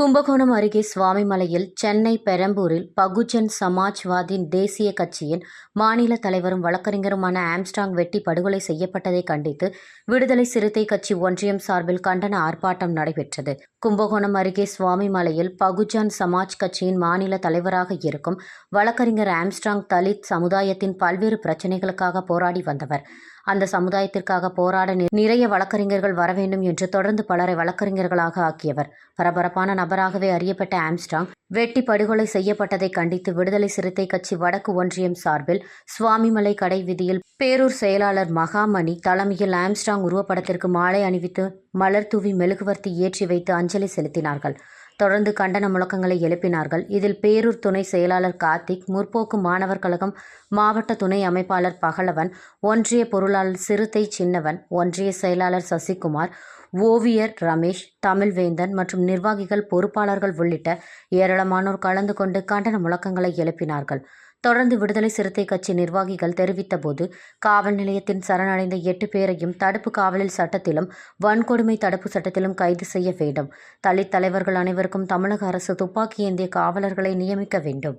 கும்பகோணம் அருகே சுவாமிமலையில் சென்னை பெரம்பூரில் பகுஜன் சமாஜ்வாதி தேசிய கட்சியின் மாநில தலைவரும் வழக்கறிஞருமான ஆம்ஸ்டாங் வெட்டி படுகொலை செய்யப்பட்டதை கண்டித்து விடுதலை சிறுத்தை கட்சி ஒன்றியம் சார்பில் கண்டன ஆர்ப்பாட்டம் நடைபெற்றது. கும்பகோணம் அருகே சுவாமிமலையில் பகுஜன் சமாஜ் கட்சியின் மாநில தலைவராக இருக்கும் வழக்கறிஞர் ஆம்ஸ்டாங் தலித் சமுதாயத்தின் பல்வேறு பிரச்சினைகளுக்காக போராடி வந்தவர். அந்த சமுதாயத்திற்காக போராட நிறைய வழக்கறிஞர்கள் வர வேண்டும் என்று தொடர்ந்து பலரை வழக்கறிஞர்களாக ஆக்கியவர். பரபரப்பான நபராகவே அறியப்பட்ட ஆம்ஸ்டாங் வெட்டி படுகொலை செய்யப்பட்டதை கண்டித்து விடுதலை சிறுத்தை கட்சி வடக்கு ஒன்றியம் சார்பில் சுவாமிமலை கடை வீதியில் பேரூர் செயலாளர் மகாமணி தலைமையில் ஆம்ஸ்டாங் உருவப்படத்திற்கு மாலை அணிவித்து மலர் தூவி மெழுகுவர்த்தி ஏற்றி வைத்து அஞ்சலி செலுத்தினார்கள். தொடர்ந்து கண்டன முழக்கங்களை எழுப்பினார்கள். இதில் பேரூர் துணை செயலாளர் கார்த்திக் முற்போக்கு மாணவர் கழகம் மாவட்ட துணை அமைப்பாளர் பகலவன் ஒன்றிய பொருளாளர் சிறுத்தை சின்னவன் ஒன்றிய செயலாளர் சசிகுமார் ஓவியர் ரமேஷ் தமிழ்வேந்தன் மற்றும் நிர்வாகிகள் பொறுப்பாளர்கள் உள்ளிட்ட ஏராளமானோர் கலந்து கொண்டு கண்டன முழக்கங்களை எழுப்பினார்கள். தொடர்ந்து விடுதலை சிறுத்தை கட்சி நிர்வாகிகள் தெரிவித்தபோது காவல் நிலையத்தின் சரணடைந்த எட்டு பேரையும் தடுப்பு காவலில் சட்டத்திலும் வன்கொடுமை தடுப்பு சட்டத்திலும் கைது செய்ய வேண்டும். தலித் தலைவர்கள் அனைவருக்கும் தமிழக அரசு துப்பாக்கி ஏந்திய காவலர்களை நியமிக்க வேண்டும்.